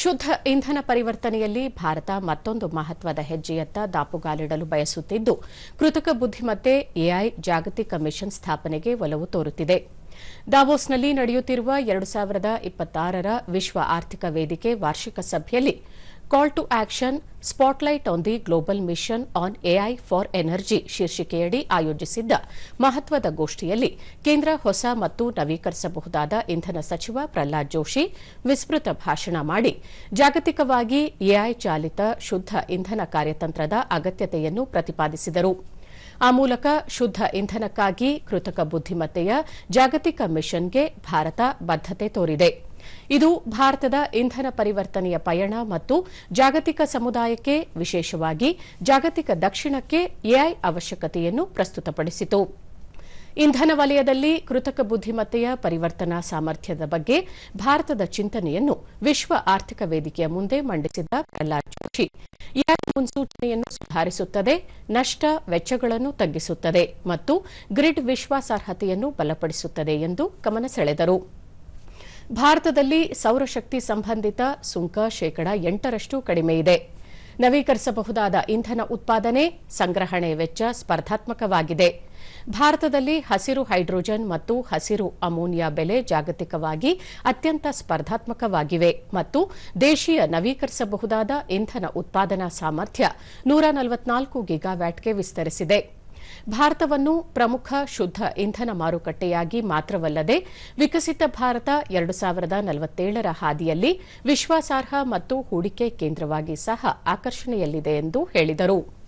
ಶುದ್ಧ ಇಂಧನ ಪರಿವರ್ತನೆಯಲ್ಲಿ ಭಾರತ ಮತ್ತೊಂದು ಮಹತ್ವದ ಹೆಜ್ಜೆಯತ್ತ ದಾಪುಗಾಲಿಡಲು ಬಯಸುತ್ತಿದ್ದು, ಕೃತಕ ಬುದ್ದಿಮತ್ತೆ ಎಐ ಜಾಗತಿಕ ಮಿಷನ್ ಸ್ಥಾಪನೆಗೆ ಒಲವು ತೋರುತ್ತಿದೆ. ದಾವೋಸ್ನಲ್ಲಿ ನಡೆಯುತ್ತಿರುವ ಎರಡು ಸಾವಿರದ ಇಪ್ಪತ್ತಾರರ ವಿಶ್ವ ಆರ್ಥಿಕ ವೇದಿಕೆ ವಾರ್ಷಿಕ ಸಭೆಯಲ್ಲಿ call to action spotlight on the global mission on AI for energy ಶೀರ್ಷಿಕೆಯಡಿ ಆಯೋಜಿಸಿದ್ದ ಮಹತ್ವದ ಗೋಷ್ಠಿಯಲ್ಲಿ ಕೇಂದ್ರ ಹೊಸ ಮತ್ತು ನವೀಕರಿಸಬಹುದಾದ ಇಂಧನ ಸಚಿವ ಪ್ರಹ್ಲಾದ್ ಜೋಶಿ ವಿಸ್ತೃತ ಭಾಷಣ ಮಾಡಿ, ಜಾಗತಿಕವಾಗಿ ಎಐ ಚಾಲಿತ ಶುದ್ಧ ಇಂಧನ ಕಾರ್ಯತಂತ್ರದ ಅಗತ್ಯತೆಯನ್ನು ಪ್ರತಿಪಾದಿಸಿದರು. ಆ ಮೂಲಕ ಶುದ್ಧ ಇಂಧನಕ್ಕಾಗಿ ಕೃತಕ ಬುದ್ದಿಮತ್ತೆಯ ಜಾಗತಿಕ ಮಿಷನ್ಗೆ ಭಾರತ ಬದ್ದತೆ ತೋರಿದೆ. ಇದು ಭಾರತದ ಇಂಧನ ಪರಿವರ್ತನೆಯ ಪಯಣ ಮತ್ತು ಜಾಗತಿಕ ಸಮುದಾಯಕ್ಕೆ, ವಿಶೇಷವಾಗಿ ಜಾಗತಿಕ ದಕ್ಷಿಣಕ್ಕೆ ಎಐ ಅವಶ್ಯಕತೆಯನ್ನು ಪ್ರಸ್ತುತಪಡಿಸಿತು. ಇಂಧನ ವಲಯದಲ್ಲಿ ಕೃತಕ ಬುದ್ದಿಮತ್ತೆಯ ಪರಿವರ್ತನಾ ಸಾಮರ್ಥ್ಯದ ಬಗ್ಗೆ ಭಾರತದ ಚಿಂತನೆಯನ್ನು ವಿಶ್ವ ಆರ್ಥಿಕ ವೇದಿಕೆಯ ಮುಂದೆ ಮಂಡಿಸಿದ ಪ್ರಹ್ಲಾದ್ ಜೋಶಿ. ಎಐ ಮುನ್ಸೂಚನೆಯನ್ನು ಸುಧಾರಿಸುತ್ತದೆ, ನಷ್ಟ ವೆಚ್ಚಗಳನ್ನು ತಗ್ಗಿಸುತ್ತದೆ ಮತ್ತು ಗ್ರಿಡ್ ವಿಶ್ವಾಸಾರ್ಹತೆಯನ್ನು ಬಲಪಡಿಸುತ್ತದೆ ಎಂದು ಗಮನ ಸೆಳೆದರು. ಭಾರತದಲ್ಲಿ ಸೌರಶಕ್ತಿ ಸಂಬಂಧಿತ ಸುಂಕ ಶೇಕಡ ಎಂಟರಷ್ಟು ಕಡಿಮೆ ಇದೆ. ನವೀಕರಿಸಬಹುದಾದ ಇಂಧನ ಉತ್ಪಾದನೆ, ಸಂಗ್ರಹಣೆ ವೆಚ್ಚ ಸ್ಪರ್ಧಾತ್ಮಕವಾಗಿದೆ. ಭಾರತದಲ್ಲಿ ಹಸಿರು ಹೈಡ್ರೋಜನ್ ಮತ್ತು ಹಸಿರು ಅಮೋನಿಯಾ ಬೆಲೆ ಜಾಗತಿಕವಾಗಿ ಅತ್ಯಂತ ಸ್ಪರ್ಧಾತ್ಮಕವಾಗಿವೆ ಮತ್ತು ದೇಶೀಯ ನವೀಕರಿಸಬಹುದಾದ ಇಂಧನ ಉತ್ಪಾದನಾ ಸಾಮರ್ಥ್ಯ ನೂರ ನಲವತ್ನಾಲ್ಕು ಗಿಗಾವ್ಯಾಟ್ಗೆ ವಿಸ್ತರಿಸಿದೆ. ಭಾರತವನ್ನು ಪ್ರಮುಖ ಶುದ್ಧ ಇಂಧನ ಮಾರುಕಟ್ಟೆಯಾಗಿ ಮಾತ್ರವಲ್ಲದೆ ವಿಕಸಿತ ಭಾರತ ಎರಡು ಸಾವಿರದ ನಲವತ್ತೇಳರ ಹಾದಿಯಲ್ಲಿ ವಿಶ್ವಾಸಾರ್ಹ ಮತ್ತು ಹೂಡಿಕೆ ಕೇಂದ್ರವಾಗಿ ಸಹ ಆಕರ್ಷಣೆಯಲ್ಲಿದೆ ಎಂದು ಹೇಳಿದರು.